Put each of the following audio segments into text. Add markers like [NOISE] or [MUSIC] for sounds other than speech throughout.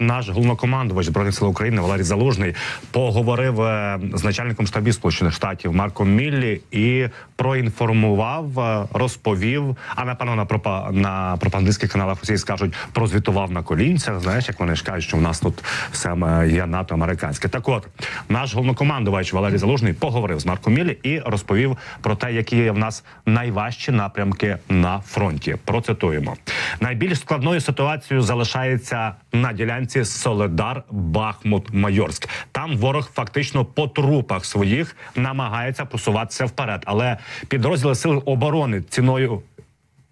наш головнокомандувач збройних сил України Валерій Залужний поговорив е, з начальником штабів Сполучених Штатів Марком Міллі і проінформував, е, розповів. А напевно на пропа на пропагандистських каналах усі скажуть прозвітував на колінцях. Знаєш, як вони ж кажуть, що в нас тут все є НАТО американське. Так, от наш головнокомандувач Валерій Залужний поговорив з Марком Міллі і розповів про те, які є в нас найважчі напрямки на фронті. Процитуємо найбільш складною ситуацією залишається на ділянці Соледар Бахмут Майорськ. Там ворог фактично по трупах своїх намагається просуватися вперед, але підрозділи сил оборони ціною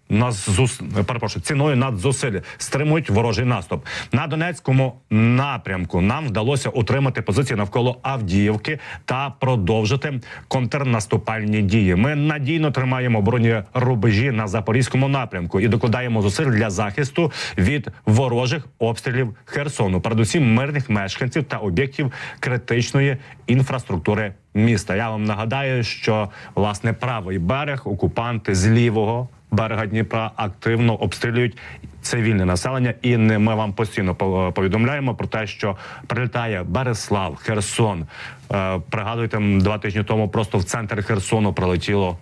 нас зус... перепрошую, ціною надзусиль стримують ворожий наступ на Донецькому напрямку. Нам вдалося утримати позиції навколо Авдіївки та продовжити контрнаступальні дії. Ми надійно тримаємо оборонні рубежі на запорізькому напрямку і докладаємо зусиль для захисту від ворожих обстрілів Херсону, передусім мирних мешканців та об'єктів критичної інфраструктури міста. Я вам нагадаю, що власне правий берег окупанти з лівого берега Дніпра активно обстрілюють цивільне населення, і не ми вам постійно по- повідомляємо про те, що прилітає Береслав, Херсон. Е, Пригадуйте, два тижні тому просто в центр Херсону прилетіло.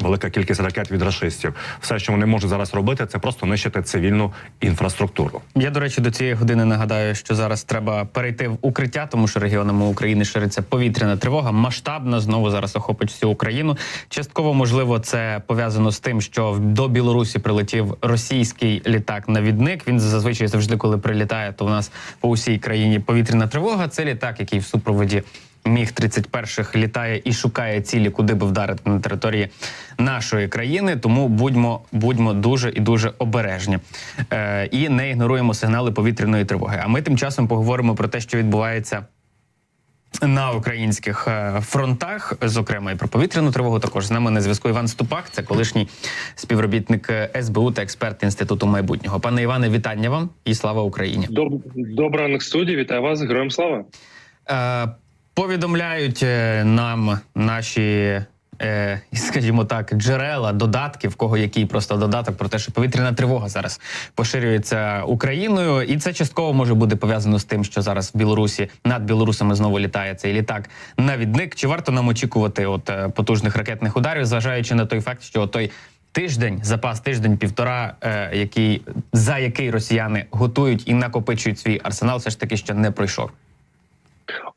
Велика кількість ракет від рашистів. Все, що вони можуть зараз робити, це просто нищити цивільну інфраструктуру. Я, до речі, до цієї години нагадаю, що зараз треба перейти в укриття, тому що регіонами України шириться повітряна тривога. Масштабна знову зараз охопить всю Україну. Частково можливо, це пов'язано з тим, що до Білорусі прилетів російський літак-навідник. Він зазвичай завжди, коли прилітає, то в нас по усій країні повітряна тривога. Це літак, який в супроводі. Міг 31-х літає і шукає цілі, куди би вдарити на території нашої країни. Тому будьмо, будьмо дуже і дуже обережні е, і не ігноруємо сигнали повітряної тривоги. А ми тим часом поговоримо про те, що відбувається на українських е, фронтах, зокрема і про повітряну тривогу. Також з нами на зв'язку Іван Ступак, це колишній співробітник е, СБУ та експерт інституту майбутнього. Пане Іване, вітання вам і слава Україні. Доб... Доброго ранок студії, вітаю вас, героям слава. Повідомляють е, нам наші. е, [LAUGHS] Скажімо так, джерела, додатки, в кого який просто додаток про те, що повітряна тривога зараз поширюється Україною, і це частково може бути пов'язано з тим, що зараз в Білорусі над білорусами знову літає цей літак навідник. Чи варто нам очікувати от е, потужних ракетних ударів, зважаючи на той факт, що той тиждень, запас тиждень, півтора, е, який за який росіяни готують і накопичують свій арсенал, все ж таки ще не пройшов.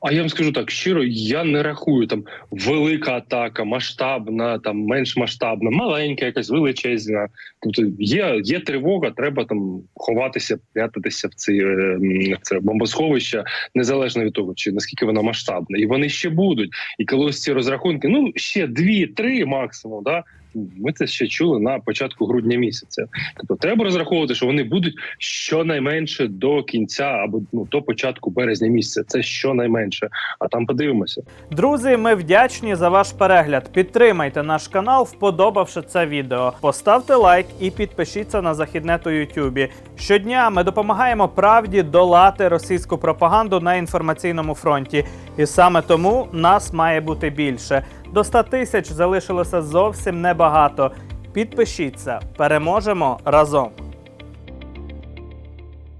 А я вам скажу так щиро, я не рахую там велика атака, масштабна, там менш масштабна, маленька, якась величезна. Тобто є, є тривога, треба там ховатися, прятатися в ці е, в це бомбосховище, незалежно від того, чи наскільки вона масштабна. І вони ще будуть. І коли ось ці розрахунки, ну ще дві-три максимум, да. Ми це ще чули на початку грудня місяця. Тобто треба розраховувати, що вони будуть щонайменше до кінця або ну до початку березня місяця. Це щонайменше. А там подивимося. Друзі, ми вдячні за ваш перегляд. Підтримайте наш канал, вподобавши це відео. Поставте лайк і підпишіться на західнету Ютубі. Щодня ми допомагаємо правді долати російську пропаганду на інформаційному фронті. І саме тому нас має бути більше. До 100 тисяч залишилося зовсім небагато. Підпишіться, переможемо разом.